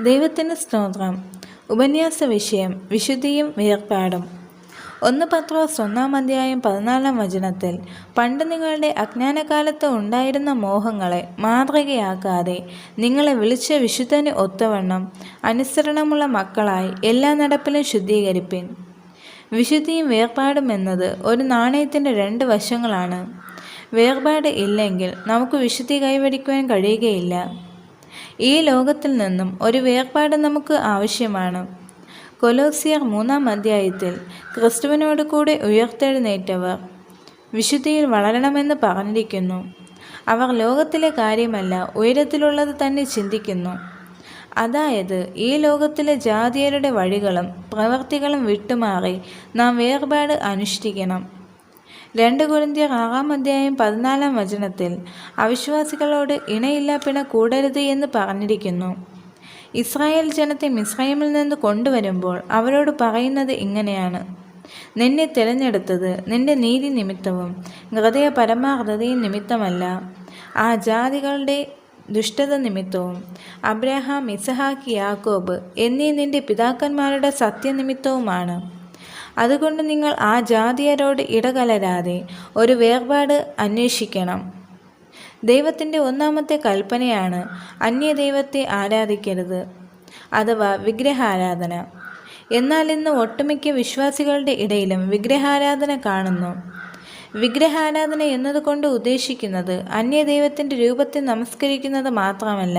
ദൈവത്തിന് സ്തോത്രം. ഉപന്യാസ വിഷയം വിശുദ്ധിയും വേർപാടും ഒന്ന് പത്രോസ് ഒന്നാം അധ്യായം പതിനാലാം വചനത്തിൽ പണ്ട് നിങ്ങളുടെ അജ്ഞാനകാലത്ത് ഉണ്ടായിരുന്ന മോഹങ്ങളെ മാതൃകയാക്കാതെ നിങ്ങളെ വിളിച്ച വിശുദ്ധന് ഒത്തവണ്ണം അനുസരണമുള്ള മക്കളായി എല്ലാ നടപ്പിലും ശുദ്ധീകരിപ്പിൻ. വിശുദ്ധിയും വേർപാടും എന്നത് ഒരു നാണയത്തിന്റെ രണ്ട് വശങ്ങളാണ്. വേർപാട് ഇല്ലെങ്കിൽ നമുക്ക് വിശുദ്ധി കൈവരിക്കുവാൻ കഴിയുകയില്ല. ഈ ലോകത്തിൽ നിന്നും ഒരു വേർപാട് നമുക്ക് ആവശ്യമാണ്. കൊലോസിയർ മൂന്നാം അധ്യായത്തിൽ ക്രിസ്തുവിനോട് കൂടെ ഉയർത്തെഴുന്നേറ്റവർ വിശുദ്ധിയിൽ വളരണമെന്ന് പറഞ്ഞിരിക്കുന്നു. അവർ ലോകത്തിലെ കാര്യമല്ല ഉയരത്തിലുള്ളത് തന്നെ ചിന്തിക്കുന്നു. അതായത് ഈ ലോകത്തിലെ ജാതിയരുടെ വഴികളും പ്രവർത്തികളും വിട്ടുമാറി നാം വേർപാട് അനുഷ്ഠിക്കണം. രണ്ട് കുരിന്തിയർ ആറാം അധ്യായം പതിനാലാം വചനത്തിൽ അവിശ്വാസികളോട് ഇണയില്ല പിണ കൂടരുത് എന്ന് പറഞ്ഞിരിക്കുന്നു. ഇസ്രായേൽ ജനത്തെ മിസ്രൈമിൽ നിന്ന് കൊണ്ടുവരുമ്പോൾ അവരോട് പറയുന്നത് ഇങ്ങനെയാണ്. നിന്നെ തിരഞ്ഞെടുത്തത് നിന്റെ നീതി നിമിത്തവും ഹൃദയ പരമാർത്ഥതയും നിമിത്തമല്ല. ആ ജാതികളുടെ ദുഷ്ടത നിമിത്തവും അബ്രഹാം ഇസഹാക്ക് യാക്കോബ് എന്നീ നിന്റെ പിതാക്കന്മാരുടെ സത്യനിമിത്തവുമാണ്. അതുകൊണ്ട് നിങ്ങൾ ആ ജാതിയരോട് ഇടകലരാതെ ഒരു വേർപാട് അന്വേഷിക്കണം. ദൈവത്തിന്റെ ഒന്നാമത്തെ കൽപ്പനയാണ് അന്യദൈവത്തെ ആരാധിക്കരുത് അഥവാ വിഗ്രഹാരാധന. എന്നാൽ ഇന്ന് ഒട്ടുമിക്ക വിശ്വാസികളുടെ ഇടയിലും വിഗ്രഹാരാധന കാണുന്നു. വിഗ്രഹാരാധന എന്നതുകൊണ്ട് ഉദ്ദേശിക്കുന്നത് അന്യദൈവത്തിന്റെ രൂപത്തെ നമസ്കരിക്കുന്നത് മാത്രമല്ല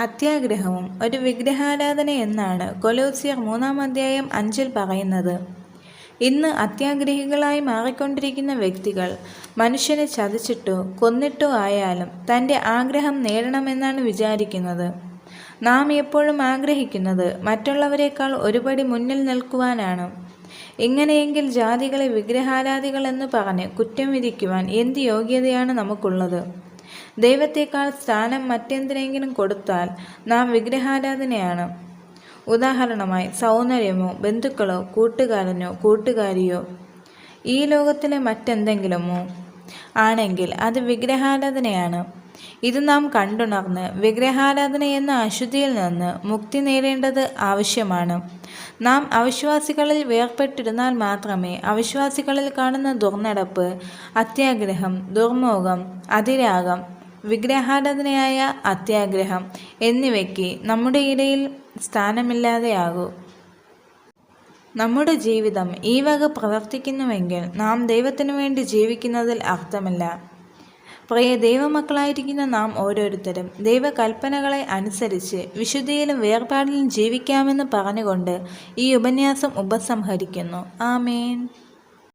അത്യാഗ്രഹവും ഒരു വിഗ്രഹാരാധന എന്നാണ് കൊലോസിയർ മൂന്നാം അധ്യായം അഞ്ചിൽ പറയുന്നത്. ഇന്ന് അത്യാഗ്രഹികളായി മാറിക്കൊണ്ടിരിക്കുന്ന വ്യക്തികൾ മനുഷ്യനെ ചതിച്ചിട്ടോ കൊന്നിട്ടോ ആയാലും തന്റെ ആഗ്രഹം നേടണമെന്നാണ് വിചാരിക്കുന്നത്. നാം എപ്പോഴും ആഗ്രഹിക്കുന്നത് മറ്റുള്ളവരെക്കാൾ ഒരുപടി മുന്നിൽ നിൽക്കുവാനാണ്. ഇങ്ങനെയെങ്കിൽ ജാതികളെ വിഗ്രഹാരാധികൾ എന്ന് പറഞ്ഞ് കുറ്റം വിധിക്കുവാൻ എന്ത് യോഗ്യതയാണ് നമുക്കുള്ളത്? ദൈവത്തേക്കാൾ സ്ഥാനം മറ്റെന്തിനെങ്കിലും കൊടുത്താൽ നാം വിഗ്രഹാരാധനയാണ്. ഉദാഹരണമായി സൗന്ദര്യമോ ബന്ധുക്കളോ കൂട്ടുകാരനോ കൂട്ടുകാരിയോ ഈ ലോകത്തിലെ മറ്റെന്തെങ്കിലുമോ ആണെങ്കിൽ അത് വിഗ്രഹാരാധനയാണ്. ഇത് നാം കണ്ടുണർന്ന് വിഗ്രഹാരാധന എന്ന അശുദ്ധിയിൽ നിന്ന് മുക്തി നേടേണ്ടത് ആവശ്യമാണ്. നാം അവിശ്വാസികളിൽ വേർപ്പെട്ടിരുന്നാൽ മാത്രമേ അവിശ്വാസികളിൽ കാണുന്ന ദുർനടപ്പ് അത്യാഗ്രഹം ദുർമോഹം അതിരാഗം വിഗ്രഹാരാധനയായ അത്യാഗ്രഹം എന്നിവയ്ക്ക് നമ്മുടെ ഇടയിൽ സ്ഥാനമില്ലാതെയാകൂ. നമ്മുടെ ജീവിതം ഈ വക പ്രവർത്തിക്കുന്നുവെങ്കിൽ നാം ദൈവത്തിനു വേണ്ടി ജീവിക്കുന്നതിൽ അർത്ഥമില്ല. പ്രിയ ദൈവമക്കളായിരിക്കുന്ന നാം ഓരോരുത്തരും ദൈവകൽപ്പനകളെ അനുസരിച്ച് വിശുദ്ധിയിലും വേർപാടിലും ജീവിക്കാമെന്ന് പറഞ്ഞുകൊണ്ട് ഈ ഉപന്യാസം ഉപസംഹരിക്കുന്നു. ആമേൻ.